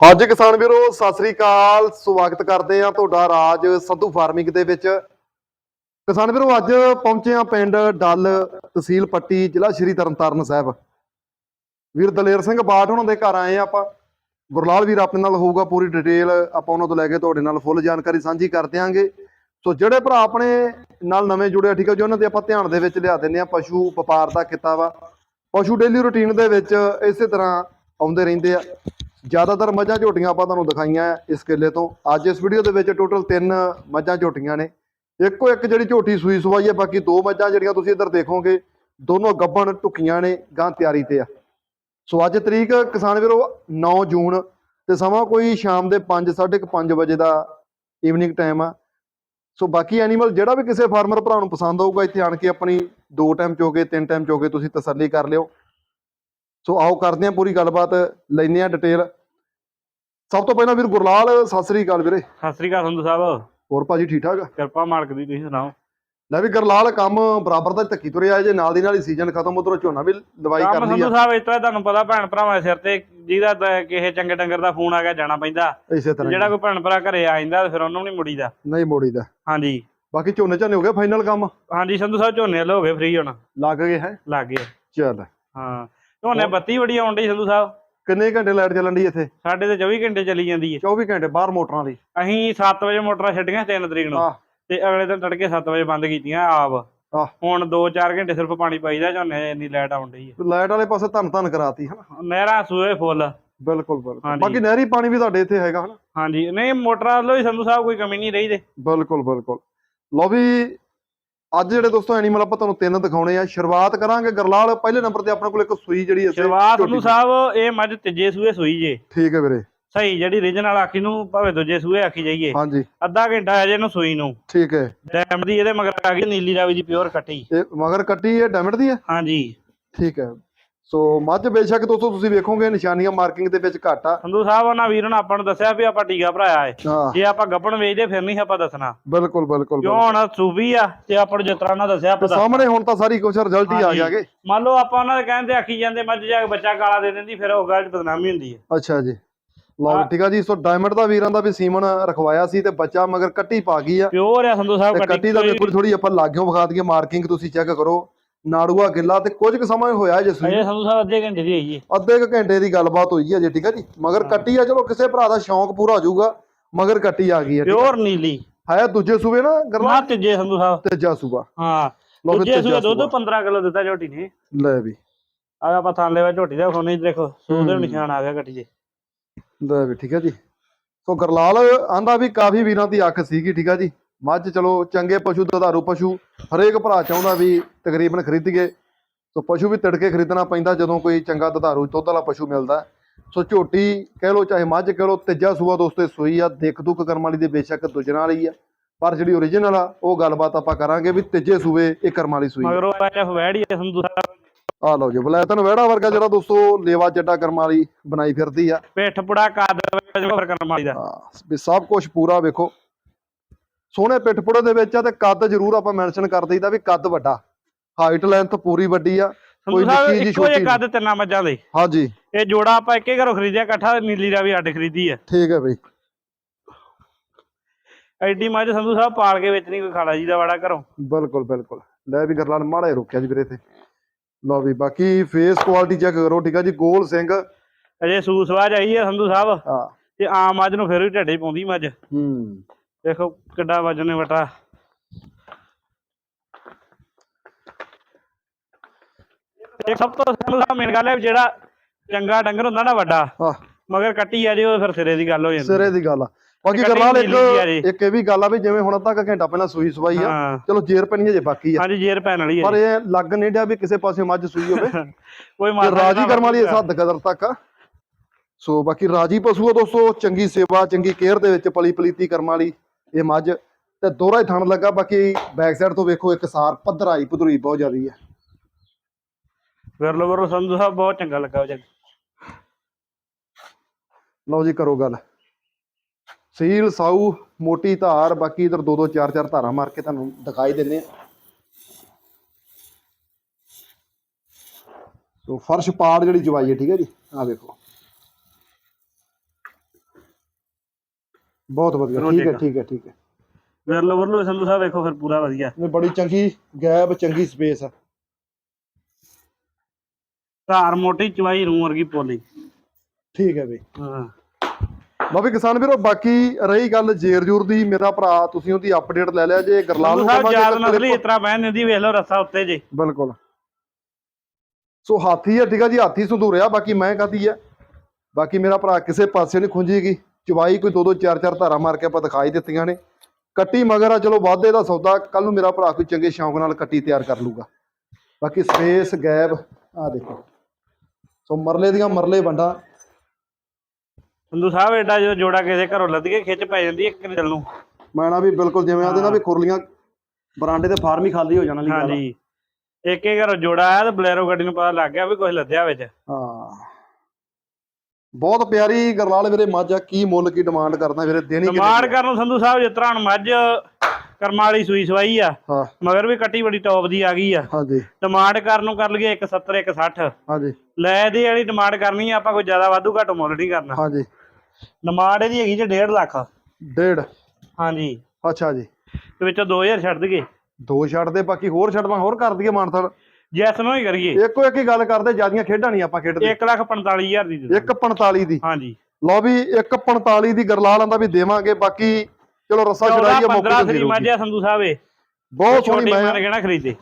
ਅੱਜ ਕਿਸਾਨ ਵੀਰੋ, ਸਤਿ ਸ੍ਰੀ ਅਕਾਲ। ਸਵਾਗਤ ਕਰਦੇ ਆ ਤੁਹਾਡਾ ਰਾਜ ਸੰਧੂ ਫਾਰਮਿੰਗ ਦੇ ਵਿੱਚ। ਕਿਸਾਨ ਵੀਰੋ, ਅੱਜ ਪਹੁੰਚੇ ਆ ਪਿੰਡ ਡੱਲ ਤਹਿਸੀਲ ਪੱਟੀ, ਜ਼ਿਲ੍ਹਾ ਸ਼੍ਰੀ ਤਰਨਤਾਰਨ ਸਾਹਿਬ। ਵੀਰ ਦਲੇਰ ਸਿੰਘ ਬਾਠ ਉਹਨਾਂ ਦੇ ਘਰ ਆਏ ਆ ਆਪਾਂ। ਗੁਰਲਾਲ ਵੀਰ ਆਪਣੇ ਨਾਲ ਹੋਊਗਾ ਪੂਰੀ ਡਿਟੇਲ। ਆਪਾਂ ਉਹਨਾਂ ਤੋਂ ਲੈ ਕੇ ਤੁਹਾਡੇ ਨਾਲ ਫੁੱਲ ਜਾਣਕਾਰੀ ਸਾਂਝੀ ਕਰ ਦਿਆਂਗੇ। ਸੋ ਜਿਹੜੇ ਭਰਾ ਆਪਣੇ ਨਾਲ ਨਵੇਂ ਜੁੜੇ ਠੀਕ ਹੈ ਜੀ, ਉਹਨਾਂ ਦੇ ਆਪਾਂ ਧਿਆਨ ਦੇ ਵਿੱਚ ਲਿਆ ਦਿੰਦੇ ਆ ਪਸ਼ੂ, ਵਪਾਰ ਦਾ ਕਿੱਤਾ ਵਾ। ਪਸ਼ੂ ਡੇਲੀ ਰੁਟੀਨ ਦੇ ਵਿੱਚ ਇਸੇ ਤਰ੍ਹਾਂ ਆਉਂਦੇ ਰਹਿੰਦੇ ਆ। ਜ਼ਿਆਦਾਤਰ ਮੱਝਾਂ ਝੋਟੀਆਂ ਆਪਾਂ ਤੁਹਾਨੂੰ ਦਿਖਾਈਆਂ ਇਸ ਕਿੱਲੇ ਤੋਂ। ਅੱਜ ਇਸ ਵੀਡੀਓ ਦੇ ਵਿੱਚ ਟੋਟਲ ਤਿੰਨ ਮੱਝਾਂ ਝੋਟੀਆਂ ਨੇ। ਇੱਕੋ ਇੱਕ ਜਿਹੜੀ ਝੋਟੀ ਸੂਈ ਸਵਾਈ ਹੈ, ਬਾਕੀ ਦੋ ਮੱਝਾਂ ਜਿਹੜੀਆਂ ਤੁਸੀਂ ਇੱਧਰ ਦੇਖੋਗੇ, ਦੋਨੋਂ ਗੱਭਣ ਟੁਕੀਆਂ ਨੇ, ਗਾਂ ਤਿਆਰੀ ਤੇ ਆ। ਸੋ ਅੱਜ ਤਰੀਕ ਕਿਸਾਨ ਵੀਰੋ 9 ਜੂਨ ਤੇ ਸਮਾਂ ਕੋਈ ਸ਼ਾਮ ਦੇ 5:30 ਵਜੇ ਦਾ ਈਵਨਿੰਗ ਟਾਈਮ ਆ। ਸੋ ਬਾਕੀ ਐਨੀਮਲ ਜਿਹੜਾ ਵੀ ਕਿਸੇ ਫਾਰਮਰ ਭਰਾ ਨੂੰ ਪਸੰਦ ਆਊਗਾ, ਇੱਥੇ ਆਣ ਕੇ ਆਪਣੀ ਦੋ ਟਾਈਮ ਚੋਗੇ, ਤਿੰਨ ਟਾਈਮ ਚੋਗੇ ਤੁਸੀਂ ਤਸੱਲੀ ਕਰ ਲਿਓ। ਸੋ ਆਓ ਕਰਦੇ ਹਾਂ ਪੂਰੀ ਗੱਲਬਾਤ ਲੈਂਦੇ ਹਾਂ ਡਿਟੇਲ ਸਭ ਤੋਂ ਪਹਿਲਾਂ ਵੀਰ ਗੁਰਲਾਲ ਸਤਿ ਸ੍ਰੀ ਅਕਾਲ ਵੀਰੇ। ਸਤਿ ਸ੍ਰੀ ਅਕਾਲ ਸੰਧੂ ਸਾਹਿਬ। ਹੋਰ ਭਾਜੀ ਠੀਕ ਠਾਕ? ਕਿਰਪਾ ਮਾਲਕ ਦੀ ਤੁਸੀਂ ਸੁਣਾਓ? ਲੈ ਵੀ ਗੁਰਲਾਲ ਕੰਮ ਬਰਾਬਰ ਦਾ ਧੱਕੀ ਤੁਰਿਆ ਜੇ ਨਾਲ ਦੀ ਨਾਲ ਹੀ ਸੀਜ਼ਨ ਖਤਮ ਉਧਰੋਂ ਝੋਨਾ ਵੀ ਦਵਾਈ ਕੰਮ ਕਰ ਲਈ ਆ। ਸੰਧੂ ਸਾਹਿਬ ਇਸ ਤਰ੍ਹਾਂ ਤੁਹਾਨੂੰ ਪਤਾ ਭੈਣ ਭਰਾਵਾਂ ਦੇ ਸਿਰ ਤੇ ਜਿਹਦਾ ਕਿਸੇ ਚੰਗੇ ਡੰਗਰ ਦਾ ਫੋਨ ਆ ਗਿਆ ਜਾਣਾ ਪੈਂਦਾ। ਇਸੇ ਤਰ੍ਹਾਂ ਜਿਹੜਾ। ਕੋਈ ਭੈਣ ਭਰਾ ਘਰੇ ਆ ਜਾਂਦਾ ਫਿਰ ਉਹਨੂੰ ਨਹੀਂ ਮੁੜੀਦਾ। ਨਹੀਂ ਮੋੜੀਦਾ। ਹਾਂਜੀ। ਬਾਕੀ ਝੋਨੇ ਝਾਨੇ ਹੋ ਗਏ ਫਾਈਨਲ ਕੰਮ? ਹਾਂਜੀ ਸੰਧੂ ਸਾਹਿਬ ਝੋਨੇ ਵਾਲੇ ਹੋ ਗਏ ਫ੍ਰੀ ਹੁਣ। ਲੱਗ ਗਏ ਹੈ? ਲੱਗ ਗਏ। ਚੱਲ। ਹਾਂ। ਝੋਨੇ ਬੱਤੀ ਬੜੀ ਆਉਣ ਡਈ ਸੰਧੂ ਸਾਹਿਬ। ਕਿੰਨੇ ਘੰਟੇ ਲਾਈਟ ਚੱਲਣ ਦੀ ਇੱਥੇ? ਸਾਡੇ ਤੇ 24 ਘੰਟੇ ਚੱਲੀ ਜਾਂਦੀ ਹੈ। 24 ਘੰਟੇ ਬਾਹਰ ਮੋਟਰਾਂ ਦੀ ਅਸੀਂ 7 ਵਜੇ ਮੋਟਰਾਂ ਛੱਡੀਆਂ 3 ਤਰੀਕ ਨੂੰ ਤੇ ਅਗਲੇ ਦਿਨ ਤੜਕੇ 7 ਵਜੇ ਬੰਦ ਕੀਤੀਆਂ ਆਪ। ਹੁਣ 2-4 ਘੰਟੇ ਸਿਰਫ ਪਾਣੀ ਪਾਈਦਾ ਝੋਨੇ ਇੰਨੀ ਲਾਈਟ ਆਉਣ ਡਈ ਹੈ। ਲਾਈਟ ਵਾਲੇ ਪਾਸੇ ਧੰਨ ਧੰਨ ਕਰਾਤੀ ਹਨਾ? ਨਹਿਰਾਂ ਸੂਏ ਫੁੱਲ। ਬਿਲਕੁਲ ਬਿਲਕੁਲ। ਬਾਕੀ ਨਹਿਰੀ ਪਾਣੀ ਵੀ ਤੁਹਾਡੇ ਇੱਥੇ ਹੈਗਾ ਹਨਾ? ਹਾਂਜੀ। ਨਹੀਂ ਮੋਟਰਾਂ ਵੱਲੋਂ ਹੀ ਸੰਧੂ ਸਾਹਿਬ ਕੋਈ ਕਮੀ ਨਹੀਂ ਰਹੀ ਤੇ। ਬਿਲਕੁਲ ਬਿਲਕੁਲ। ਵੀ ਅੱਜ ਜਿਹੜੇ ਦੋਸਤੋ ਐਨੀਮਲ ਆਪਾਂ ਤੁਹਾਨੂੰ ਤਿੰਨ ਦਿਖਾਉਣੇ ਆ ਸ਼ੁਰੂਆਤ ਕਰਾਂਗੇ ਗਰਲਾਲ ਪਹਿਲੇ ਨੰਬਰ ਤੇ ਆਪਣੇ ਕੋਲ ਇੱਕ ਸੂਈ ਜਿਹੜੀ ਇੱਥੇ ਸ਼ੁਰੂਆਤ ਸੰਧੂ ਸਾਹਿਬ ਇਹ ਮੱਝ ਤੀਜੇ ਸੂਏ ਸੂਈ ਜੇ। ਠੀਕ ਹੈ ਵੀਰੇ। ਸਹੀ ਜਿਹੜੀ ਰੀਜਨਲ ਆਖੀ ਨੂੰ ਭਾਵੇਂ ਦੂਜੇ ਸੂਏ ਆਖੀ ਜਾਈਏ। ਹਾਂਜੀ। ਅੱਧਾ ਘੰਟਾ ਅਜੇ ਇਹਨੂੰ ਸੂਈ ਨੂੰ। ਠੀਕ ਹੈ। ਡੈਮ ਦੀ ਇਹਦੇ ਮਗਰ ਆ ਗਈ ਨੀਲੀ ਰਾਵੀ ਦੀ ਪਿਓਰ ਕੱਟੀ ਇਹ ਮਗਰ ਕੱਟੀ ਇਹ ਡਾਇਮੰਡ ਦੀ ਹੈ? ਹਾਂਜੀ। ਠੀਕ ਹੈ। ਸੋ ਮੱਝ ਬੇਸ਼ੱਕ ਦੋਸਤੋ ਤੁਸੀਂ ਵੇਖੋਗੇ ਨਿਸ਼ਾਨੀਆਂ ਮਾਰਕਿੰਗ ਦੇ ਵਿੱਚ ਘੱਟ। ਆ ਸੰਧੂ ਸਾਹਿਬ ਉਹਨਾਂ ਵੀਰ ਨੇ ਆਪਾਂ ਨੂੰ ਦੱਸਿਆ ਵੀ ਆਪਾਂ ਟੀਕਾ ਭਰਾਇਆ ਏ। ਹਾਂ। ਜੇ ਆਪਾਂ ਗੱਪਣ ਵੇਚਦੇ ਫਿਰ ਨਹੀਂ ਆਪਾਂ ਦੱਸਣਾ। ਬਿਲਕੁਲ ਬਿਲਕੁਲ ਕਿਉਂ ਹੁਣ ਸੂਬੀ ਆ ਤੇ ਆਪਾਂ ਨੂੰ ਜਿਸ ਤਰ੍ਹਾਂ ਉਹਨਾਂ ਦੱਸਿਆ ਤੇ ਆਪਾਂ ਦੱਸ- ਸਾਹਮਣੇ ਹੁਣ ਤਾਂ ਸਾਰੀ ਕੁਝ ਰਿਜ਼ਲਟ ਹੀ ਆ ਹਾਂਜੀ। ਗਿਆਗੇ। ਮੰਨ ਲਓ ਆਪਾਂ ਉਹਨਾਂ ਦੇ ਕਹਿੰਦੇ ਆਖੀ ਜਾਂਦੇ ਮੱਝ ਜਾ ਕੇ ਬੱਚਾ ਕਾਲਾ ਦੇ ਦਿੰਦੀ ਫਿਰ ਉਹ ਗੱਲ 'ਚ ਬਦਨਾਮੀ ਹੁੰਦੀ ਹੈ ਅੱਛਾ ਜੀ। ਲਓ ਹਾਂ। ਠੀਕ ਆ ਜੀ ਸੋ ਡਾਇਮੰਡ ਦਾ ਵੀਰਾਂ ਦਾ ਵੀ ਸੀਮਨ ਰਖਵਾਇਆ ਸੀ ਤੇ ਬੱਚਾ ਮਗਰ ਕੱਟੀ ਪਾ ਗਈ ਆ। ਪਿਓਰ ਆ ਸੰਧੂ ਸਾਹਿਬ ਤੇ ਕੱਟੀ ਦਾ ਵੇਖੋ ਥੋੜੀ ਆਪਾਂ ਲਾਗਿਓਂ ਵਿਖਾ ਦਈਏ ਮਾਰਕਿੰਗ ਤੁਸੀਂ ਚੈੱਕ ਕਰੋ। ਨਾੜੂਆ ਗਿੱਲਾ ਤੇ ਕੁਝ ਕੁ ਸਮਾਂ ਹੀ ਹੋਇਆ ਜੇ ਸੂਈ ਅਜੇ ਸੰਧੂ ਸਾਹਿਬ ਅੱਧੇ ਘੰਟੇ ਦੀ ਹੋਈ ਏ। ਅੱਧੇ ਕੁ ਘੰਟੇ ਦੀ ਗੱਲਬਾਤ ਹੋਈ ਹੈ ਜੀ ਠੀਕ ਹੈ ਜੀ? ਮਗਰ ਕੱਟੀ ਆ ਚਲੋ ਕਿਸੇ ਭਰਾ ਦਾ ਸ਼ੌਂਕ ਪੂਰਾ ਹੋ ਜਾਊਗਾ ਮਗਰ ਕੱਟੀ ਆ ਗਈ ਹੈ ਆ। ਪਿਓਰ ਨੀਲੀ। ਹੈ ਦੂਜੇ ਸੂਬੇ ਨਾ ਗਰਮਾ? ਮਾ ਤੀਜੇ ਸੰਧੂ ਸਾਹਿਬ। ਤੇਜਾ ਸੂਬਾ। ਹਾਂ। ਦੂਜੇ ਤੀਜਾ ਸੂਏ ਦੁੱਧ ਸੂਆ। 15 ਕਿਲੋ ਦਿੱਤਾ ਝੋਟੀ ਨੇ। ਲੈ ਵੀ। ਆ ਆਪਾਂ ਥਾਲੇ ਵਾ ਝੋਟੀ ਦਾ ਖੋਨੇ ਦੇਖੋ ਸੂਦ ਦੇ ਹੂੰ। ਨਿਸ਼ਾਨ ਆ ਗਿਆ ਦੇ ਲੈ ਵੀ ਠੀਕ ਹੈ ਜੀ। ਸੋ ਗਰਲਾਲ ਆਂਦਾ ਵੀ ਕਾਫੀ ਵੀਰਾਂ ਦੀ ਅੱਖ ਸੀਗੀ ਠੀਕ ਹੈ ਜੀ। ਮੱਝ ਚਲੋ ਚੰਗੇ ਪਸ਼ੂ ਦੁਧਾਰੂ ਪਸ਼ੂ ਹਰੇਕ ਭਰਾ ਚਾਹੁੰਦਾ ਵੀ ਤਕਰੀਬਨ ਖਰੀਦੀਏ। ਸੋ ਪਸ਼ੂ ਵੀ ਤੜਕੇ ਖਰੀਦਣਾ ਪੈਂਦਾ ਜਦੋਂ ਕੋਈ ਚੰਗਾ ਦੁਧਾਰੂ ਦੁੱਧ ਵਾਲਾ ਪਸ਼ੂ ਮਿਲਦਾ। ਸੋ ਝੋਟੀ ਕਹਿ ਲੋ ਚਾਹੇ ਮੱਝ ਕਹਿ ਲੋ ਤੀਜਾ ਸੂਆ ਦੋਸਤੋ ਸੂਈ ਆ ਦੇਖ ਦੁੱਖ ਕਰਮ ਵਾਲੀ ਦੇ ਬੇਸ਼ੱਕ ਦੁਜਣਾ ਵਾਲੀ ਆ। ਪਰ ਜਿਹੜੀ ਓਰੀਜਨਲ ਆ ਉਹ ਗੱਲਬਾਤ ਆਪਾਂ ਕਰਾਂਗੇ ਵੀ ਤੀਜੇ ਸੂਏ ਇਹ ਕਰਮ ਵਾਲੀ ਸੂਈ ਆ। ਮਗਰੋਂ ਐਫ ਵੈੜੀ ਸੰਧੂ ਸਾਹਿਬ। ਆਹ ਲਓ ਜੀ ਬਲੈਤਨ ਵਹਿੜਾ ਵਰਗਾ ਜਿਹੜਾ ਦੋਸਤੋ ਲੇਵਾ ਚੱਡਾ ਕਰਮ ਵਾਲੀ ਬਣਾਈ ਫਿਰਦੀ ਆ। ਪਿੱਠ ਪੁੜਾ ਕਾਦ ਵਰ ਕਰਨ ਵਾਲੀ ਦਾ। ਹਾਂ, ਵੀ ਸਭ ਕੁਝ ਪੂਰਾ ਵੇਖੋ। ਸੋਹਣੇ ਪਿੱਠਪੁੜੇ ਦੇ ਵਿੱਚ ਆ ਤੇ ਕੱਦ ਜ਼ਰੂਰ ਆਪਾਂ ਮੈਂਸ਼ਨ ਕਰ ਦਈਦਾ ਵੀ ਕੱਦ ਵੱਡਾ। ਹਾਈਟ ਲੈਂਥ ਪੂਰੀ ਵੱਡੀ ਆ। ਕੋਈ ਨਿੱਕੀ ਜੀ ਛੋਟੀ ਕੱਦ ਤਿੰਨਾਂ ਮੱਝਾਂ ਦੇ। ਹਾਂਜੀ। ਇਹ ਜੋੜਾ ਆਪਾਂ ਇੱਕੇ ਘਰੋਂ ਖਰੀਦਿਆ ਇਕੱਠਾ ਨੀਲੀ ਦਾ ਵੀ ਅੱਡ ਖਰੀਦੀ ਆ। ਠੀਕ ਹੈ ਬਈ। ਐਡੀ ਮੱਝ ਸੰਧੂ ਸਾਹਿਬ ਪਾਲ ਕੇ ਵੇਚਣੀ ਕੋਈ ਖਾਲਾ ਜੀ ਦਾ ਵਾੜਾ ਘਰੋਂ। ਬਿਲਕੁਲ ਬਿਲਕੁਲ। ਲੈ ਵੀ ਗਰਲਾਲ ਮਾੜਾ ਹੀ ਰੋਕਿਆ ਜੀ ਵੀਰੇ ਤੇ ਲਓ ਵੀ ਬਾਕੀ ਫੇਸ ਕੁਆਲਿਟੀ ਚੈੱਕ ਕਰੋ ਠੀਕ ਆ ਜੀ ਗੋਲ ਸਿੰਘ। ਅਜੇ ਸੂਸਵਾਜ ਆਈ ਆ ਸੰਧੂ ਸਾਹਿਬ। ਹਾਂ। ਤੇ ਆਮ ਮੱਝ ਨੂੰ ਫਿਰ ਵੀ ਢੱਡੇ ਪਾਉਂਦੀ ਮੱਝ। ਹੂੰ। ਦੇਖੋ ਕਿੱਡਾ ਵਜਨ ਵਟਾ। ਇਹ ਸਭ ਤੋਂ ਸਾਹਿਬ ਮੇਨ ਗੱਲ ਹੈ ਜਿਹੜਾ ਚੰਗਾ ਡੰਗਰ ਹੁੰਦਾ ਨਾ ਵੱਡਾ ਮਗਰ ਕੱਟੀ ਆ ਜੇ ਉਹ ਫਿਰ ਸਿਰੇ ਦੀ ਗੱਲ ਹੋ ਜਾਂਦੀ ਸਿਰੇ ਦੀ ਗੱਲ ਆ। ਬਾਕੀ ਗਰਲਾਲ। ਇੱਕ ਇੱਕ ਇਹ ਵੀ ਗੱਲ ਆ ਵੀ ਜਿਵੇਂ ਹੁਣ ਅੱਧਾ ਕੁ ਘੰਟਾ ਪਹਿਲਾਂ ਸੂਈ ਸਵਾਈ ਆ ਚਲੋ ਜੇਰ ਪੈਣੀ ਹਜੇ ਬਾਕੀ ਆ। ਹਾਂਜੀ ਜੇਰ ਪੈਣ ਵਾਲੀ ਹੈ ਪਰ ਇਹ ਲੱਗ ਨਹੀਂ ਡਿਆ ਵੀ ਕਿਸੇ ਪਾਸੇ ਮੱਝ ਸੂਈ ਹੋਵੇ। ਕੋਈ ਤੇ ਮਾਰਦਾ ਰਾਜੀ ਕਰਮ ਵਾਲੀ ਹੱਦ ਕਦਰ ਤੱਕ ਆ। ਸੋ ਬਾਕੀ ਰਾਜੀ ਪਸ਼ੂ ਆ ਦੋਸਤੋ ਚੰਗੀ ਸੇਵਾ ਚੰਗੀ ਕੇਅਰ ਦੇ ਵਿੱਚ ਪਲੀ ਪਲੀਤੀ ਕਰਮ ਵਾਲੀ। ਇਹ ਮੱਝ ਤੇ ਦੋਹਰਾ ਹੀ ਥਣ ਲੱਗਾ ਬਾਕੀ ਬੈਕ ਸਾਈਡ ਤੋਂ ਵੇਖੋ ਇੱਕ ਸਾਰ ਪੱਧਰਾਈ ਪਧਰੀ ਬਹੁਤ ਜ਼ਿਆਦੀ ਆ ਵਿਰਲੋ ਵਿਰਲੋ ਸੰਧੂ ਸਾਹਿਬ ਬਹੁਤ ਚੰਗਾ ਲੱਗਾ ਉਹ ਜਗ। ਲਓ ਜੀ ਕਰੋ ਗੱਲ। ਸੀਲ ਸਾਊ ਮੋਟੀ ਧਾਰ ਬਾਕੀ ਇਧਰ ਦੋ ਦੋ ਚਾਰ ਚਾਰ ਧਾਰਾਂ ਮਾਰ ਕੇ ਤੁਹਾਨੂੰ ਦਿਖਾਈ ਦਿੰਨੇ ਆ ਸੋ ਫਰਸ਼ ਪਾੜ ਜਿਹੜੀ ਜਵਾਈ ਹੈ ਠੀਕ ਹੈ ਜੀ? ਆ ਵੇਖੋ। ਬਹੁਤ ਵਧੀਆ ਠੀਕ ਹੈ ਠੀਕ ਆ। ਠੀਕ ਹੈ ਠੀਕ ਹੈ। ਵਿਰਲੋ ਵਿਰਲੋ ਸੰਧੂ ਸਾਹਿਬ ਵੇਖੋ ਫਿਰ ਪੂਰਾ ਵਧੀਆ। ਇਹ ਬੜੀ ਚੰਗੀ ਗੈਪ ਚੰਗੀ ਸਪੇਸ ਆ। ਧਾਰ ਮੋਟੀ ਚਵਾਈ ਰੂ ਵਰਗੀ ਪੋਲੀ। ਠੀਕ ਹੈ ਬਈ। ਹਾਂ। ਲਓ ਵੀ ਕਿਸਾਨ ਵੀਰੋ ਬਾਕੀ ਰਹੀ ਗੱਲ ਜੇਰ ਜੂਰ ਦੀ ਮੇਰਾ ਭਰਾ ਤੁਸੀਂ ਉਹਦੀ ਅਪਡੇਟ ਲੈ ਲਿਆ ਜੇ ਗਰਲਾਲ ਨੂੰ ਸਾਹਿਬ ਕਹਾਂਗੇ ਯਾਦ ਨਸਲੀ ਇਸ ਤਰ੍ਹਾਂ ਬਹਿਨ ਦਿੰਦੀ ਵੇਖ ਲਓ ਰੱਸਾ ਉੱਤੇ ਜੇ। ਬਿਲਕੁਲ। ਸੋ ਹਾਥੀ ਹੈ ਠੀਕ ਆ ਜੀ ਹਾਥੀ ਸੰਧੂਰਿਆ ਬਾਕੀ ਮੈਂ ਕਹਤੀ ਹੈ? ਬਾਕੀ ਮੇਰਾ ਭਰਾ ਕਿਸੇ ਪਾਸੇ ਨਹੀਂ ਖੁੰਝੇਗੀ। ਚਵਾਈ ਕੋਈ ਦੋ ਦੋ ਚਾਰ ਚਾਰ ਧਾਰਾ ਮਾਰ ਕੇ ਆਪਾਂ ਦਿਖਾਈ ਦਿੱਤੀਆਂ ਨੇ। ਕੱਟੀ ਮਗਰ ਆ ਚਲੋ ਵਾਧੇ ਦਾ ਸੌਦਾ ਕੱਲ ਨੂੰ ਮੇਰਾ ਭਰਾ ਕੋਈ ਚੰਗੇ ਸ਼ੌਂਕ ਨਾਲ ਕੱਟੀ ਤਿਆਰ ਕਰ ਲੂਗਾ। ਬਾਕੀ ਸਪੇਸ ਗੈਪ ਆ ਦੇਖੋ। ਸੋ ਮਰਲੇ ਦੀਆਂ ਮਰਲੇ ਵੰਡਾ। ਸੰਧੂ ਸਾਹਿਬ ਐਡਾ ਜੋ ਜੋੜਾ ਕਿਸੇ ਘਰੋਂ ਲੱਦ ਕੇ ਖਿੱਚ ਪੈ ਜਾਂਦੀ ਇੱਕ ਦਿਲ ਨੂੰ। ਮੈਂ ਨਾ ਵੀ ਬਿਲਕੁਲ ਜਿਵੇਂ ਆਦੇ ਨਾ ਵੀ ਖੁਰਲੀਆਂ ਬਰਾਂਡੇ ਤੇ ਫਾਰਮ ਹੀ ਖਾਲੀ ਹੋ ਜਾਣ ਆ। ਹਾਂਜੀ। ਇੱਕ ਇੱਕ ਘਰੋਂ ਜੋੜਾ ਆਇਆ ਤੇ ਬਲੈਰੋ ਗੱਡੀ ਨੂੰ ਪਤਾ ਲੱਗ ਗਿਆ ਵੀ ਕੁਝ ਲੱਦਿਆ ਵਿੱਚ। ਹਾਂ। ਬਹੁਤ ਪਿਆਰੀ ਗਰਲਾਲ ਵੀਰੇ ਮੱਝ ਆ ਕੀ ਮੁੱਲ ਕੀ ਡਿਮਾਂਡ ਕਰਦਾ ਵੀਰੇ ਦੇਣੀ ਡਿਮਾਂਡ? ਕਰਨ ਨੂੰ ਸੰਧੂ ਸਾਹਿਬ ਜਿਸ ਤਰ੍ਹਾਂ ਹੁਣ ਮੱਝ ਕਰਮਾਂ ਵਾਲੀ ਸੂਈ ਸਵਾਈ ਆ ਹਾਂ। ਮਗਰ ਵੀ ਕੱਟੀ ਬੜੀ ਟੌਪ ਦੀ ਆ ਗਈ ਆ। ਹਾਂਜੀ। ਡਿਮਾਂਡ ਕਰਨ ਨੂੰ ਕਰ ਲਈਏ 170 160 ਹਾਂਜੀ। ਲੈ ਦੀ ਵਾਲੀ ਡਿਮਾਂਡ ਕਰਨੀ ਆ ਆਪਾਂ ਕੋਈ ਜ਼ਿਆਦਾ ਵਾਧੂ ਘੱਟ ਮੁੱਲ ਨਹੀਂ ਕਰਨਾ। ਹਾਂਜੀ। ਡਿਮਾਂਡ ਇਹਦੀ ਹੈਗੀ ਜੇ 1.5 ਲੱਖ। ਡੇਢ। ਹਾਂਜੀ। ਅੱਛਾ ਜੀ। ਤੇ ਵਿੱਚੋਂ 2000 ਛੱਡ ਦਈਏ। ਦੋ ਛੱਡ ਦੇ ਬਾਕੀ ਹੋਰ ਛੱਡਵਾਂ ਹੋਰ ਕਰ ਦਈਏ ਮਾਨਸਰ ਜੈਸ ਨੂੰ ਹੀ ਕਰੀਏ। ਇੱਕੋ ਇੱਕ ਹੀ ਗੱਲ ਕਰਦੇ ਜਿਆਦੀਆਂ ਖੇਡਾਂ ਨਹੀਂ ਆਪਾਂ ਖੇਡਦੇ। 1 ਲੱਖ 45000 ਦੀ ਦੇ ਦਿਓ। 145 ਦੀ। ਹਾਂਜੀ। ਲਓ ਵੀ 145 ਦੀ ਗਰਲਾਲ ਆਂਦਾ ਵੀ ਦੇਵਾਂਗੇ ਬਾਕੀ ਚਲੋ ਰੱਸਾ 14 ਛਡਾਈਏ ਮੌਕੇ 15 ਤੇ ਸਰੀ ਦੇ ਮੱਝ ਸੰਧੂ ਸਾਹਿਬ ਇਹ ਬਹੁਤ ਸੋਹਣੀ ਮੈਂ ਕਿਹੜਾ ਖਰੀਦੇ?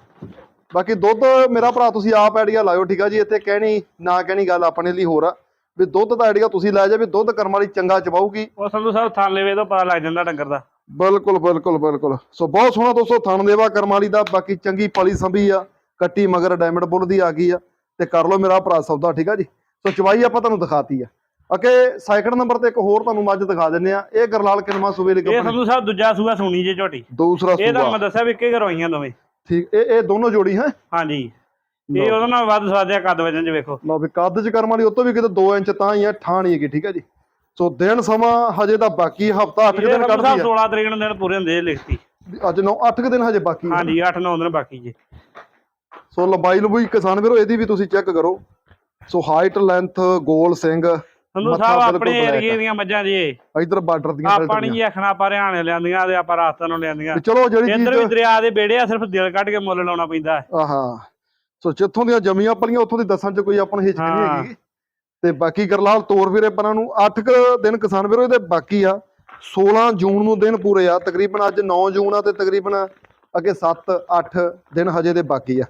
ਬਾਕੀ ਦੁੱਧ ਮੇਰਾ ਭਰਾ ਤੁਸੀਂ ਆਪ ਆਈਡੀਆ ਲਾਇਓ ਠੀਕ ਆ ਜੀ? ਇੱਥੇ ਕਹਿਣੀ ਨਾ ਕਹਿਣੀ ਗੱਲ ਆਪਣੇ ਲਈ ਹੋਰ ਆ। ਵੀ ਦੁੱਧ ਦਾ ਆਈਡੀਆ ਤੁਸੀਂ ਲੈ ਜਾ ਵੀ ਦੁੱਧ ਕਰਮ ਵਾਲੀ ਚੰਗਾ ਚਵਾਊਗੀ ਉਹ ਸੰਧੂ ਸਾਹਿਬ ਥਾਲੇ ਵੇ ਤੋਂ ਪਤਾ ਲੱਗ ਜਾਂਦਾ ਡੰਗਰ ਦਾ। ਬਿਲਕੁਲ ਬਿਲਕੁਲ ਬਿਲਕੁਲ। ਸੋ ਬਹੁਤ ਸੋਹਣਾ ਦੋਸਤੋ ਥਣ ਦੇਵਾ ਕਰਮ ਵਾਲੀ ਦਾ ਬਾਕੀ ਚੰਗੀ ਪਲੀ ਸੰਭੀ ਆ। ਕੱਟੀ ਮਗਰ ਡਾਇਮੰਡ ਬੁੱਲ ਦੀ ਆ ਗਈ ਆ ਤੇ ਕਰ ਲਓ ਮੇਰਾ ਭਰਾ ਸੌਦਾ ਠੀਕ ਆ ਜੀ? ਸੋ ਚਵਾਈ ਆਪਾਂ ਤੁਹਾਨੂੰ ਦਿਖਾਤੀ ਆ। ਅਕੇ ਸੈਕਿੰਡ ਨੰਬਰ ਤੇ ਇੱਕ ਹੋਰ ਤੁਹਾਨੂੰ ਮੱਝ ਦਿਖਾ ਦਿੰਨੇ ਆ। ਇਹ ਗਰਲਾਲ ਕਿਨਮਾ ਸੂਬੇ ਦੀ ਇਹ ਕੰਪਨੀ ਸੰਧੂ ਸਾਹਿਬ ਦੂਜਾ ਸੂਆ ਸੁਣੀ ਜੇ ਝੋਟੀ। ਦੂਸਰਾ ਇਹ ਤਾਂ ਸੂਬਾ ਮੈਂ ਦੱਸਿਆ ਵੀ ਇੱਕੇ ਘਰੋਂ ਆਈਆਂ ਦੋਵੇਂ। ਠੀਕ ਇਹ ਇਹ ਦੋਨੋਂ ਜੋੜੀ ਹੈ? ਹਾਂਜੀ। ਇਹ ਉਹਦੇ ਨਾਲ ਵੱਧ ਸਵਾਦਿਆ ਕੱਦ ਵਜਨ ਚ ਵੇਖੋ। ਲਓ ਵੀ ਕੱਦ ਚ ਕਰਮ ਵਾਲੀ ਉਤੋਂ ਵੀ ਕਿਤੇ 2 ਇੰਚ ਤਾਂ ਹੀ ਆ ਠਾਣੀ ਹੈਗੀ ਠੀਕ ਹੈ ਜੀ? ਸੋ ਦਿਨ ਸਮਾਂ ਹਜੇ ਤਾਂ ਬਾਕੀ ਹਫਤਾ 8 ਇਹ ਦਿਨ ਸੰਧੂ ਕੱਢਦੀ ਸਾਹਿਬ ਆ। 16 ਤਰੀਕ ਨੂੰ ਦਿਨ ਪੂਰੇ ਹੁੰਦੇ ਲਿਖਤੀ। ਅੱਜ 9 8 ਦਿਨ ਹਜੇ ਬਾਕੀ ਆ। ਹਾਂਜੀ 8-9 ਦਿਨ ਬਾਕੀ ਜੇ। ਸੋ ਲੰਬਾਈ ਲੰਬੂਈ ਕਿਸਾਨ ਵੀਰੋ ਇਹਦੀ ਵੀ ਤੁਸੀਂ ਚੈੱਕ ਕਰੋ ਸੋ ਹਾਈਟ ਲੈਂਥ ਗੋਲ ਸਿੰਘ ਸੰਧੂ ਸਾਹਿਬ ਆਪਣੇ ਏਰੀਏ। ਦੀਆਂ ਮੱਝਾਂ ਜੇ ਇਧਰ ਬਾਰਡਰ ਦੀਆਂ ਆਪਾਂ ਨਹੀਂ। ਆਖਣਾ ਆਪਾਂ ਹਰਿਆਣੇ ਲਿਆਂਦੀਆਂ ਤੇ ਆਪਾਂ ਰਾਜਸਥਾਨ ਨੂੰ ਲਿਆਂਦੀਆਂ ਚਲੋ ਜਿਹੜੀ ਇੱਧਰ ਵੀ ਦਰਿਆ ਦੇ ਬੇੜੇ ਆ ਸਿਰਫ ਦਿਲ ਕੱਢ ਕੇ ਮੁੱਲ ਲਾਉਣਾ ਪੈਂਦਾ। ਆਹਾ ਸੋ ਜਿੱਥੋਂ ਦੀਆਂ ਜਮੀਆਂ ਪਲੀਆਂ ਉੱਥੋਂ ਦੀ ਦੱਸਣ ਚ ਕੋਈ ਆਪਾਂ ਨੂੰ ਹਿਚਕ ਨਹੀਂ। ਹੈਗੀ ਤੇ ਬਾਕੀ ਗਰਲਾਲ ਤੋਰ ਵੀਰੇ ਪਰਾਂ ਨੂੰ 8 ਦਿਨ ਕਿਸਾਨ ਵੀਰੋ ਇਹਦੇ ਬਾਕੀ ਆ 16 ਜੂਨ ਨੂੰ ਦਿਨ ਪੂਰੇ ਆ ਤਕਰੀਬਨ ਅੱਜ 9 ਜੂਨ ਆ ਤੇ ਤਕਰੀਬਨ ਅੱਗੇ 7 8 ਦਿਨ ਹਜੇ ਦੇ ਬਾਕੀ ਆ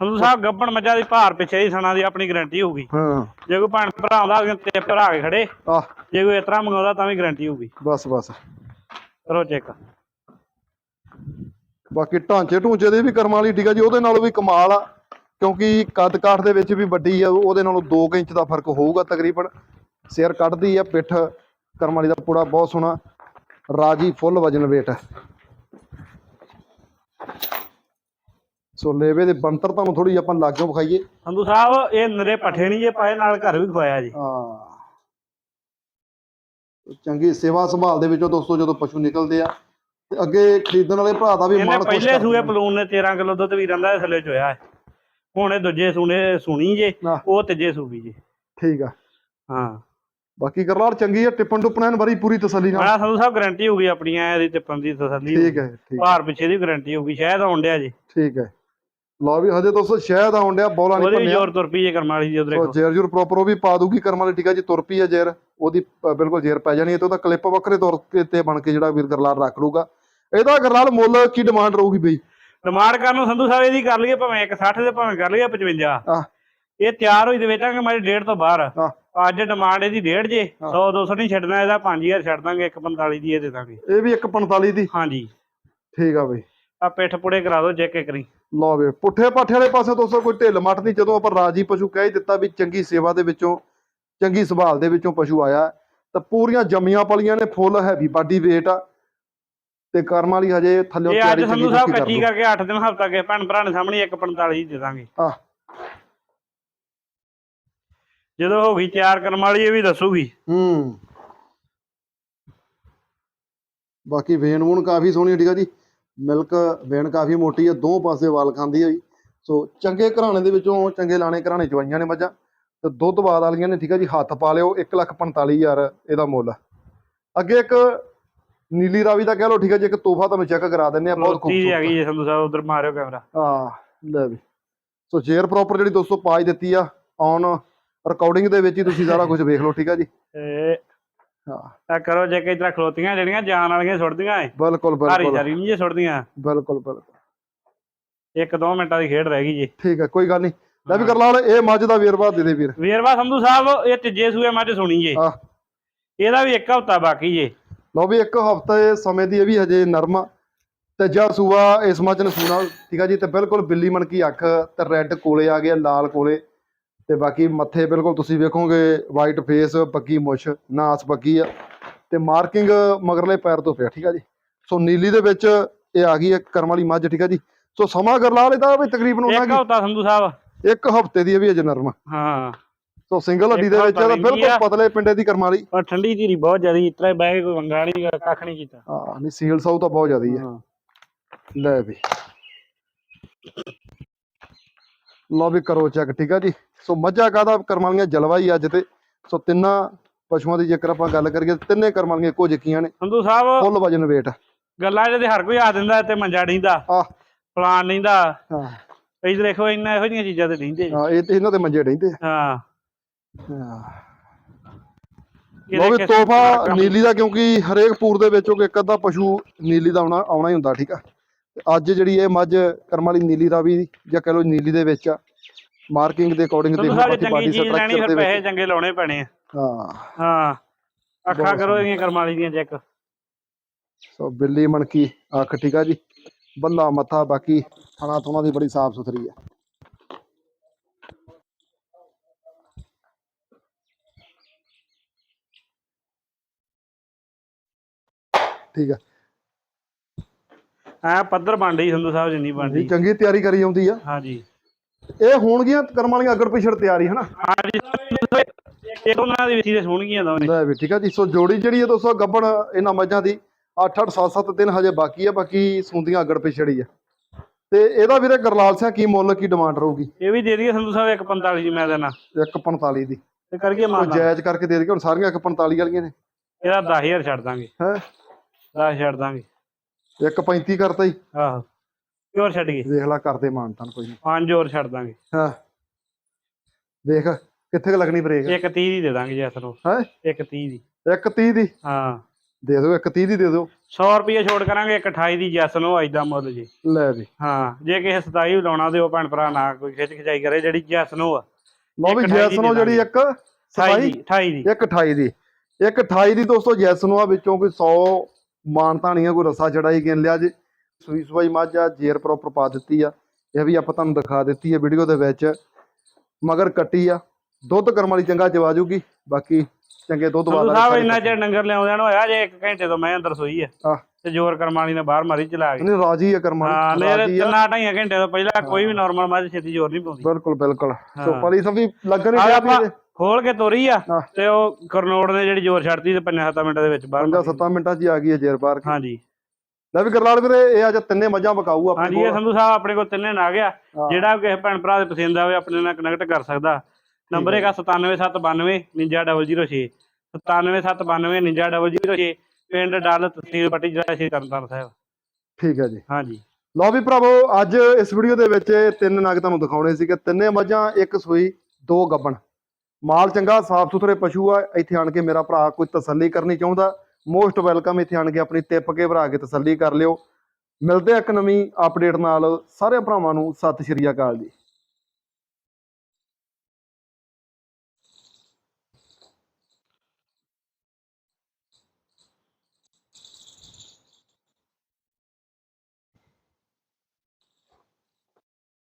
ਸੰਧੂ ਸਾਹਿਬ ਗੱਬਣ ਮੱਝਾਂ ਦੀ ਭਾਰ ਪਿੱਛੇ ਹੀ ਸਣਾ ਦੀ ਆਪਣੀ ਗਾਰੰਟੀ ਹੋਊਗੀ। ਹਾਂ। ਜੇ ਕੋਈ ਭੈਣ ਭਰਾ ਆਉਂਦਾ ਤੇ ਭਰਾ ਕੇ ਖੜੇ ਆ ਜੇ ਕੋਈ ਇਸ ਤਰ੍ਹਾਂ ਮੰਗਾਉਂਦਾ ਤਾਂ ਵੀ ਗਾਰੰਟੀ ਹੋਊਗੀ। ਬਸ ਬਸ। ਕਰੋ ਚੈੱਕ। ਬਾਕੀ ਢਾਂਚੇ ਢੂੰਚੇ ਦੇ ਵੀ ਕਰਮ ਵਾਲੀ ਠੀਕ ਆ ਜੀ ਉਹਦੇ ਨਾਲੋਂ ਵੀ ਕਮਾਲ ਆ। ਕਿਉਂਕਿ ਕੱਦ ਕਾਠ ਦੇ ਵਿੱਚ ਵੀ ਵੱਡੀ ਆ ਉਹਦੇ ਨਾਲੋਂ 2 ਇੰਚ ਦਾ ਫ਼ਰਕ ਹੋਊਗਾ ਤਕਰੀਬਨ। ਸਿਰ ਕੱਢਦੀ ਆ ਪਿੱਠ ਕਰਮ ਵਾਲੀ ਦਾ ਪੂੜਾ ਬਹੁਤ ਸੋਹਣਾ। ਰਾਜੀ ਫੁੱਲ ਵਜਨ weight ਸੋ ਲੇਵੇ ਦੇ ਬੰਤਰ ਤੁਹਾਨੂੰ ਥੋੜੀ ਆਪਾਂ ਲਾਗਿਓ ਵਿਖਾਈਏ। ਸੰਧੂ ਸਾਹਿਬ ਇਹ ਨਰੇ ਪੱਠੇ ਨਹੀਂ ਜੇ ਪਾਏ ਨਾਲ ਘਰ ਵੀ ਖਵਾਇਆ ਜੀ। ਹਾਂ। ਚੰਗੀ ਸੇਵਾ ਸੰਭਾਲ ਦੇ ਵਿੱਚੋਂ ਦੋਸਤੋ ਜਦੋਂ ਪਸ਼ੂ ਨਿਕਲਦੇ ਆ ਤੇ ਅੱਗੇ ਖਰੀਦਣ ਵਾਲੇ ਭਰਾ ਦਾ ਵੀ ਮਨ ਖੁਸ਼ ਪਹਿਲੇ ਸੂਏ। ਪਲੂਨ ਨੇ 13 ਕਿਲੋ ਦੁੱਧ ਵੀਰਾਂ ਦਾ ਥੱਲੇ ਚੋਇਆ ਹੈ। ਹੁਣ ਇਹ ਦੂਜੇ ਸੂਨੇ ਸੁਣੀ ਜੇ। ਉਹ ਤੀਜੇ ਸੂਬੀ ਜੇ। ਠੀਕ ਆ। ਹਾਂ। ਬਾਕੀ ਕਰਲਾਲ ਚੰਗੀ ਆ ਟਿੱਪਣ ਟੁੱਪਣ ਐਨ ਬੜੀ ਪੂਰੀ ਤਸੱਲੀ ਨਾਲ। ਮੈਂ ਸੰਧੂ ਸਾਹਿਬ ਗਾਰੰਟੀ ਹੋਊਗੀ ਆਪਣੀਆਂ ਇਹਦੀ ਟਿੱਪਣ ਦੀ ਤਸੱਲੀ ਠੀਕ ਹੈ ਠੀਕ। ਭਾਰ ਪਿੱਛੇ ਦੀ ਗਾਰੰਟੀ ਹੋਊਗੀ ਸ਼ਾਇਦ ਆਉਣ ਡਿਆ ਜੀ। ਠੀਕ ਹੈ। ਲਓ ਵੀ ਹਜੇ ਦੋਸਤੋ ਸ਼ਾਇਦ ਆਉਣ ਡਿਆ ਬੋਲਾ ਨਹੀਂ ਉਹਦੇ ਜ਼ੋਰ ਤੁਰ ਪਈ ਜੇ ਕਰਮ ਵਾਲੀ ਜੀ ਉਧਰ ਦੇਖੋ ਜੇਰ ਜੁਰ ਪ੍ਰੋਪਰ ਉਹ ਵੀ ਪਾ ਦੂਗੀ ਕਰਮ ਵਾਲੀ ਠੀਕ ਜੀ ਤੁਰ ਪਈ ਆ ਜੇਰ। ਉਹਦੀ ਬਿਲਕੁਲ ਜੇਰ ਪੈ ਜਾਣੀ ਹੈ ਤੇ ਉਹਦਾ ਕਲਿੱਪ ਵੱਖਰੇ ਤੌਰ ਤੇ- ਤੇ ਬਣ ਕੇ ਜਿਹੜਾ ਵੀਰ ਗਰਲਾਲ ਰੱਖ ਲੂਗਾ ਇਹਦਾ ਗਰਲਾਲ ਮੁੱਲ ਕੀ ਡਿਮਾਂਡ ਰਹੂਗੀ ਬਈ? ਡਿਮਾਂਡ ਕਰਨ ਨੂੰ ਸੰਧੂ ਸਾਹਿਬ ਇਹਦੀ ਕਰ ਲਈਏ ਭਾਵੇਂ 160 ਤੇ ਭਾਵੇਂ ਕਰ ਲਈਏ 55 ਆਹ। ਇਹ ਤਿਆਰ ਹੋਈ ਦੇ ਵੇਚਾਂਗੇ ਮਾਰੀ ਡੇਢ ਤੋਂ ਬਾਹਰ। ਅੱਜ ਡਿਮਾਂਡ ਇਹਦੀ ਡੇਢ ਜੇ ਹਾਂ। 100 200 ਨਹੀਂ ਛੱਡਣਾ ਇਹਦਾ 5000 ਛੱਡ ਦਾਂਗੇ 145 ਦੀ ਇਹ ਦੇ ਦਾਂਗੇ। ਇਹ ਵੀ 145 ਦੀ? ਹਾਂਜੀ। ਠੀਕ ਆ ਬਈ। ਆ ਪਿੱਠ ਪੁੜੇ ਕਰਾ ਦਿਓ ਚੈੱਕ ਕਰੀ। ਲਓ ਵੇ ਪੁੱਠੇ ਪਾਠੇ ਵਾਲੇ ਪਾਸੇ ਦੋਸਤੋ ਕੋਈ ਢਿੱਲ ਮੱਠ ਨਹੀਂ। ਜਦੋਂ ਆਪਾਂ ਰਾਜੀ ਪਸ਼ੂ ਕਹਿ ਹੀ ਦਿੱਤਾ ਵੀ ਚੰਗੀ ਸੇਵਾ ਦੇ ਵਿੱਚੋਂ ਚੰਗੀ ਸੰਭਾਲ ਦੇ ਵਿੱਚੋਂ ਪਸ਼ੂ ਆਇਆ ਤਾਂ ਪੂਰੀਆਂ ਜੰਮੀਆਂ ਪਲੀਆਂ ਨੇ ਫੁੱਲ ਹੈਵੀ ਬਾਡੀ weight ਆ। ਤੇ ਕਰਮ ਵਾਲੀ ਹਜੇ ਥੱਲੇ ਇਹ ਅੱਜ ਸੰਧੂ ਸਾਹਿਬ ਕੱਚੀ ਕਰਕੇ 8 ਦਿਨ ਹਫਤਾ ਕੇ ਭੈਣ ਭਰਾ ਨੇ ਸਾਹਮਣੇ 145 ਦੇ ਦਾਂਗੇ। ਆਹ ਜਦੋਂ ਹੋ ਗਈ ਤਿਆਰ ਕਰਨ ਵਾਲੀ ਇਹ ਵੀ ਦੱਸੂਗੀ। ਹੂੰ। ਬਾਕੀ ਵੇਨ ਵੂਨ ਕਾਫੀ ਸੋਹਣੀ ਠੀਕ ਆ ਜੀ। ਮਿਲਕ ਵੇਨ ਕਾਫੀ ਮੋਟੀ ਹੈ ਦੋ ਪਾਸੇ ਵਾਲ ਖਾਂਦੀ ਹੈ ਜੀ। ਸੋ ਚੰਗੇ ਘਰਾਣੇ ਦੇ ਵਿੱਚੋਂ ਚੰਗੇ ਲਾਣੇ ਘਰਾਣੇ ਚਵਾਈਆਂ ਨੇ ਮੱਝਾਂ। ਤੇ ਦੁੱਧ ਬਾਦ ਵਾਲੀਆਂ ਨੇ ਠੀਕ ਆ ਜੀ ਹੱਥ ਪਾ ਲਿਓ 145000 ਇਹਦਾ ਮੁੱਲ। ਅੱਗੇ ਇੱਕ ਨੀਲੀ ਰਾਵੀ ਦਾ ਕਹਿ ਲਓ ਠੀਕ ਹੈ ਜੀ ਇੱਕ ਤੋਹਫਾ ਤੁਹਾਨੂੰ ਚੈੱਕ ਕਰਾ ਦਿੰਨੇ ਆ ਬਹੁਤ ਖੂਬਸੂਰਤ। ਹੈਗੀ ਜੀ ਸੰਧੂ ਸਾਹਿਬ ਉਧਰ ਮਾਰਿਓ ਕੈਮਰਾ। ਹਾਂ ਲੈ ਵੀ। ਸੋ ਚੇਅਰ ਪ੍ਰੋਪਰ ਜਿਹੜੀ ਦੋਸਤੋ ਪਾਜ ਦਿੱਤੀ ਆ ਔਨ ਰਿਕਾਰਡਿੰਗ ਦੇ ਵਿੱਚ ਹੀ ਤੁਸੀਂ ਸਾਰਾ ਕੁਝ ਵੇਖ ਲਓ ਠੀਕ ਆ ਜੀ। ਹਾਂ। ਆ ਕਰੋ ਜੇ ਕਿ ਇਤਰਾ ਖਲੋਤੀਆਂ ਜਿਹੜੀਆਂ ਜਾਨ ਵਾਲੀਆਂ ਸੁੱਟਦੀਆਂ ਏ। ਬਿਲਕੁਲ ਹਾਰੀ ਬਿਲਕੁਲ ਜਾਰੀ ਨਹੀਂ ਜੇ ਸੁੱਟਦੀਆਂ। ਬਿਲਕੁਲ ਬਿਲਕੁਲ। ਇੱਕ ਦੋ ਮਿੰਟਾਂ ਦੀ ਖੇਡ ਰਹਿ ਗਈ ਜੀ। ਠੀਕ ਹੈ ਕੋਈ ਗੱਲ ਨਹੀਂ। ਲੈ ਵੀ ਕਰ ਲਾ ਇਹ ਮੱਝ ਦਾ ਵੇਰਵਾ ਦੇ ਦੇ ਵੀਰ। ਵੇਰਵਾ ਸੰਧੂ ਸਾਹਿਬ ਇਹ ਤੀਜੇ ਸੂਏ ਮੱਝ ਸੁਣੀ ਜੇ। ਆ ਇਹਦਾ ਵੀ ਇੱਕ ਹਫਤਾ ਬਾਕੀ ਜੇ। ਲਓ ਵੀ ਇੱਕ ਹਫ਼ਤੇ ਸਮੇਂ ਦੀ ਇਹ ਵੀ ਹਜੇ ਨਰਮ ਆ। ਤੀਜਾ ਸੂਆ ਇਸ ਮੱਝ ਨੇ ਸੂਣਾ। ਠੀਕ ਆ ਜੀ ਤੇ ਬਿਲਕੁਲ ਬਿੱਲੀ ਮਣਕੀ ਅੱਖ ਤੇ ਰੈੱਡ ਕੋਲੇ ਆ ਗਿਆ ਲਾਲ ਕੋਲੇ। ਤੇ ਬਾਕੀ ਮੱਥੇ ਬਿਲਕੁਲ ਤੁਸੀਂ ਵੇਖੋਗੇ ਵਾਈਟ ਫੇਸ ਪੱਕੀ ਮੁੱਛ ਨਾਸ ਪੱਕੀ ਆ। ਤੇ ਮਾਰਕਿੰਗ ਮਗਰਲੇ ਪੈਰ ਤੋਂ ਪਿਆ ਠੀਕ ਆ ਜੀ। ਸੋ ਨੀਲੀ ਦੇ ਵਿੱਚ ਇਹ ਆ ਗਈ ਹੈ ਕਰਮ ਵਾਲੀ ਮੱਝ ਠੀਕ ਆ ਜੀ। ਸੋ ਸਮਾਂ ਗਰਲਾਲ ਇਹਦਾ ਵੀ ਤਕਰੀਬਨ ਉਹਨਾਂ ਇੱਕ ਹਫਤਾ ਸੰਧੂ ਸਾਹਿਬ। ਇੱਕ ਹਫ਼ਤੇ ਦੀ ਵੀ ਅਜੇ ਨਰਮ। ਹਾਂ। ਸੋ ਸਿੰਗਲ ਹੱਡੀ ਦੇ ਵਿੱਚ ਦੀ ਆ। ਬਿਲਕੁਲ ਪਤਲੇ ਪਿੰਡੇ ਦੀ ਕਰਮ ਵਾਲੀ। ਪਰ ਠੰਡੀ ਧੀਰੀ ਬਹੁਤ ਜ਼ਿਆਦੀ ਇਤਰਾ ਬਹਿ ਕੇ ਕੋਈ ਵੰਗਾ ਨਹੀਂ ਕੱਖ ਨਹੀਂ ਕੀਤਾ। ਹਾਂ ਨਹੀਂ ਸੀਲ ਸਾਊ ਤਾਂ ਬਹੁਤ ਜ਼ਿਆਦੀ ਹੈ। ਲੈ ਵੀ। ਲਓ ਵੀ ਕਰੋ ਚੈੱਕ ਠੀਕ ਆ ਜੀ। ਸੋ ਮੱਝਾਂ ਕਾਦਾ ਕਰਮ ਵਾਲੀਆਂ ਜਲਵਾ ਹੀ ਅੱਜ ਤੇ। ਸੋ ਤਿੰਨਾਂ ਪਸ਼ੂਆਂ ਦੀ ਜੇਕਰ ਆਪਾਂ ਗੱਲ ਕਰੀਏ ਤਾਂ ਤਿੰਨੇ ਕਰਮ ਵਾਲੀਆਂ ਇੱਕੋ ਜਿਹੀਆਂ ਨੇ। ਸੰਧੂ ਸਾਹਿਬ ਫੁੱਲ ਵਜਨ weight ਗੱਲਾਂ ਜਿਹਦੇ ਹਰ ਕੋਈ ਆ ਦਿੰਦਾ ਤੇ ਮੰਜਾ ਢੀਂਦਾ ਆ ਪਲਾਨ ਢੀਂਦਾ ਹਾਂ। ਇਧਰ ਦੇਖੋ ਇੰਨਾ ਇਹੋ ਜਿਹੀਆਂ ਚੀਜ਼ਾਂ ਤੇ ਢੀਂਦੇ ਹਾਂ, ਇਹ ਤੇ ਇਹਨਾਂ ਦੇ ਮੰਜੇ ਰਹਿੰਦੇ ਹਾਂ। ਹਾਂ। ਵੀ ਕਿਸੇ ਤੋਹਫਾ ਨੀਲੀ ਦਾ ਕਿਉਂਕਿ ਹਰੇਕ ਪੂਰ ਦੇ ਵਿੱਚੋਂ ਇੱਕ ਅੱਧਾ ਪਸ਼ੂ ਨੀਲੀ ਦਾ ਆਉਣਾ ਆਉਣਾ ਹੀ ਹੁੰਦਾ ਠੀਕ ਆ। ਤੇ ਅੱਜ ਜਿਹੜੀ ਇਹ ਮੱਝ ਕਰਮ ਵਾਲੀ ਨੀਲੀ ਦਾ ਵੀ ਜਾਂ ਕਹ ਲਓ ਨੀਲੀ ਦੇ ਵਿੱਚ ਆ ਮਾਰਕਿੰਗ ਦੇ ਅਕੋਰਡਿੰਗ ਦੇਖੋ ਬਾਕੀ ਚੰਗੀ ਚੀਜ਼ ਲੈਣੀ ਫਿਰ ਪੈਸੇ ਚੰਗੇ ਲਾਉਣੇ ਪੈਣੇ ਆ। ਹਾਂ। ਹਾਂ ਅੱਖਾਂ ਕਰੋ ਇਹਦੀਆਂ ਕਰਮਾਲੀ ਦੀਆਂ ਚੈੱਕ ਸੋ ਬਿੱਲੀ ਮਣਕੀ ਅੱਖ ਠੀਕ ਆ ਜੀ। ਬੱਲਾ ਮੱਥਾ ਬਾਕੀ ਥਣਾ ਥੁਣਾ ਦੀ ਬੜੀ ਸਾਫ਼ ਸੁਥਰੀ ਆ। ਠੀਕ ਆ। ਪੱਧਰ ਬਣਦੀ ਸੰਧੂ ਸਾਹਿਬ ਜਿੰਨੀ ਜੀ ਬਣਦੀ ਚੰਗੀ ਤਿਆਰੀ ਕਰੀ ਆਉਂਦੀ ਆ। ਹਾਂਜੀ। ਇਹ ਹੋਣਗੀਆਂ ਕਰਮ ਵਾਲੀਆਂ ਅਗੜ ਪਿਛੜ ਤਿਆਰੀ ਹਨਾ? ਹਾਂਜੀ। ਇਹ ਉਹਨਾਂ ਦੀ ਵਿਥੀ ਦੇ ਸੁਣਗੀਆਂ ਦੋਵੇਂ। ਲੈ ਵੀ ਠੀਕ ਆ ਜੀ ਸੋ ਜੋੜੀ ਜਿਹੜੀ ਹੈ ਦੋਸਤੋ ਗੱਬਣ ਇਹਨਾਂ ਮੱਝਾਂ ਦੀ 8 8 7 7 ਦਿਨ ਹਜੇ ਬਾਕੀ ਆ ਬਾਕੀ ਸੁੰਦੀਆਂ ਅਗੜ ਪਿਛੜੀ ਆ। ਤੇ ਇਹਦਾ ਵੀਰੇ ਗਰਲਾਲ ਸਿੰਘ ਕੀ ਮੁੱਲ ਕੀ ਡਿਮਾਂਡ ਰਹੂਗੀ? ਇਹ ਵੀ ਦੇ ਦਈਏ ਸੰਧੂ ਸਾਹਿਬ 145 ਦੀ ਮੈਂ ਦੇਣਾ। 145 ਦੀ। ਤੇ ਕਰਕੇ ਮਾਰਦਾ ਜਾਇਜ਼ ਕਰਕੇ ਦੇ ਦੇ ਹੁਣ ਸਾਰੀਆਂ 145 ਵਾਲੀਆਂ ਨੇ। ਇਹਦਾ 10000 ਛੱਡ ਦਾਂਗੇ। ਹੈ? 10 ਛੱਡ ਦਾਂਗੇ। 135 ਕਰਤਾ ਹੀ ਆਹੋ। ਕਿਉਂ ਛੱਡ ਗਏ ਦੇਖ ਲੈ ਕਰਦੇ ਮਾਨਤਾਨ ਕੋਈ ਨਹੀਂ ਪੰਜ ਹੋਰ ਛੱਡ ਦਾਂਗੇ। ਹਾਂ। ਦੇਖ ਕਿੱਥੇ ਕੁ ਲੱਗਣੀ ਬ੍ਰੇਕ ਇੱਕ 30 ਦੀ ਦੇ ਦਾਂਗੇ ਜੈਸ ਨੂੰ। ਹੈ? ਇੱਕ 30 ਦੀ। 130 ਦੀ? ਹਾਂ। ਦੇ ਦਿਓ 130 ਦੀ ਦੇ ਦਿਓ। 100 ਰੁਪਏ ਛੋੜ ਕਰਾਂਗੇ ਇੱਕ 28 ਦੀ ਜੈਸ ਨੂੰ ਅੱਜ ਦਾ ਮੁੱਲ ਜੀ। ਲੈ ਵੀ ਹਾਂ ਜੇ ਕਿਸੇ 27 ਵੀ ਲਾਉਣਾ ਤੇ ਉਹ ਭੈਣ ਭਰਾ ਨਾ ਕੋਈ ਖਿੱਚ ਖਿਚਾਈ ਕਰੇ ਜਿਹੜੀ ਜੈਸ ਨੂੰ ਆ। ਲਓ ਵੀ ਇੱਕ ਜੈਸ ਨੂੰ ਜਿਹੜੀ ਇੱਕ 28 ਸਫ਼ਾਈ ਦੀ 28 ਦੀ। ਇੱਕ 28 ਦੀ। ਇੱਕ 28 ਦੀ ਦੋਸਤੋ ਜੈਸ ਨੂੰ ਆ ਵਿੱਚੋਂ ਕੋਈ 100 ਮਾਨਤਾਣੀਆਂ ਕੋਈ ਰਸਾ ਚੜਾਈ ਗਿਣ ਲਿਆ ਜੇ। ਸੂਈ ਸਵਾਈ ਮੱਝ ਆ ਜੇਰ ਪ੍ਰੋਪਰ ਪਾ ਦਿੱਤੀ ਆ। ਇਹ ਵੀ ਆਪਾਂ ਤੁਹਾਨੂੰ ਦਿਖਾ ਦਿੱਤੀ ਹੈ ਵੀਡੀਓ ਦੇ ਵਿੱਚ। ਮਗਰ ਕੱਟੀ ਆ। ਦੁੱਧ ਕਰਮ ਵਾਲੀ ਚੰਗਾ ਚਵਾ ਜੂਗੀ। ਬਾਕੀ ਚੰਗੇ ਦੁੱਧ ਵਾਲਾ ਸਾਹਿਬ ਇੰਨਾ ਚਿਰ ਡੰਗਰ ਲਿਆਉਂਦਿਆਂ ਨੂੰ ਹੋਇਆ ਜੇ 1 ਘੰਟੇ ਤੋਂ ਮੈਂ ਅੰਦਰ ਸੋਈ ਆ। ਤੇ ਜ਼ੋਰ ਕਰਮਾਲੀ ਨੇ ਬਾਹਰ ਮਾਰੀ ਚਲਾ ਗਈ ਨਹੀਂ ਰਾਜੀ ਆ ਕਰਮ ਹਾਂ ਆ। ਤਿੰਨਾਂ ਢਾਈਆਂ ਘੰਟੇ ਤੋਂ ਪਹਿਲਾਂ ਕੋਈ ਵੀ ਨਾਰਮਲ ਮੱਝ ਛੇਤੀ ਜ਼ੋਰ ਨਹੀਂ ਪਾਉਂਦੀ। ਬਿਲਕੁਲ ਬਿਲਕੁਲ। ਸੋ। ਪਲੀ ਸਭ ਵੀ ਲੱਗਣ ਹੀ ਆ ਡਿਆ ਆਪਾਂ ਖੋਲ ਕੇ ਤੋਰੀ ਆ। ਤੇ ਉਹ ਕਰਨੋੜ ਨੇ ਜਿਹੜੀ ਜ਼ੋਰ ਛੱਡਤੀ ਤੇ 5-7 ਮਿੰਟਾਂ ਦੇ ਵਿੱਚ ਬਾਹਰ ਪੰਜਾਂ ਮਾਰੀ। ਸੱਤਾਂ ਮਿੰਟਾਂ 'ਚ ਹੀ ਆ ਗਈ ਹੈ ਜੇਰ ਬਾਹਰ। ਹਾਂਜੀ। ਲੈ ਵੀ ਗਰਲਾਲ ਵੀਰੇ ਇਹ ਅੱਜ ਤਿੰਨੇ ਮੱਝਾਂ ਬਕਾਊ ਆਪਣੇ ਹਾਂਜੀ ਇਹ ਕੋਲ। ਸੰਧੂ ਸਾਹਿਬ ਆਪਣੇ ਕੋਲ ਤਿੰਨੇ ਨਾ ਗਿਆ ਹਾਂ। ਜਿਹੜਾ ਵੀ ਕਿਸੇ ਭੈਣ ਭਰਾ ਦੇ ਪਸੰਦ ਆਵੇ ਆਪਣੇ ਨਾਲ ਕਨੈਕਟ ਕਰ ਸਕਦਾ। ਨੰਬਰ ਹੈਗਾ 97792 99006 97792 99006 ਪਿੰਡ ਡੱਲ ਤਹਿਸੀਲ ਪੱਟੀ ਜ਼ਿਲ੍ਹਾ ਸ਼੍ਰੀ ਤਰਨਤਾਰਨ ਸਾਹਿਬ। ਠੀਕ ਹੈ ਜੀ। ਹਾਂਜੀ। ਲਓ ਵੀ ਭਰਾਵੋ ਅੱਜ ਇਸ ਵੀਡੀਓ ਦੇ ਵਿੱਚ ਇਹ ਤਿੰਨ ਨਗ ਤੁਹਾਨੂੰ ਦਿਖਾਉਣੇ ਸੀ ਕਿ ਤਿੰਨੇ ਮੱਝਾਂ ਇੱਕ ਸੂਈ ਦੋ ਗੱਬਣ। ਮਾਲ ਚੰਗਾ ਸਾਫ਼ ਸੁਥਰੇ ਪਸ਼ੂ ਆ। ਇੱਥੇ ਆਣ ਕੇ ਮੇਰਾ ਭਰਾ ਕੋਈ ਤਸੱਲੀ ਕਰਨੀ ਚਾਹੁੰਦਾ ਮੋਸਟ ਵੈਲਕਮ ਇੱਥੇ ਆਣ ਕੇ ਆਪਣੀ ਟਿੱਪ ਕੇ ਭਰਾ ਕੇ ਤਸੱਲੀ ਕਰ ਲਿਓ। ਮਿਲਦੇ ਆ ਇੱਕ ਨਵੀਂ ਅਪਡੇਟ ਨਾਲ। ਸਾਰੇ ਭਰਾਵਾਂ ਨੂੰ ਸਤਿ ਸ਼੍ਰੀ ਅਕਾਲ ਜੀ।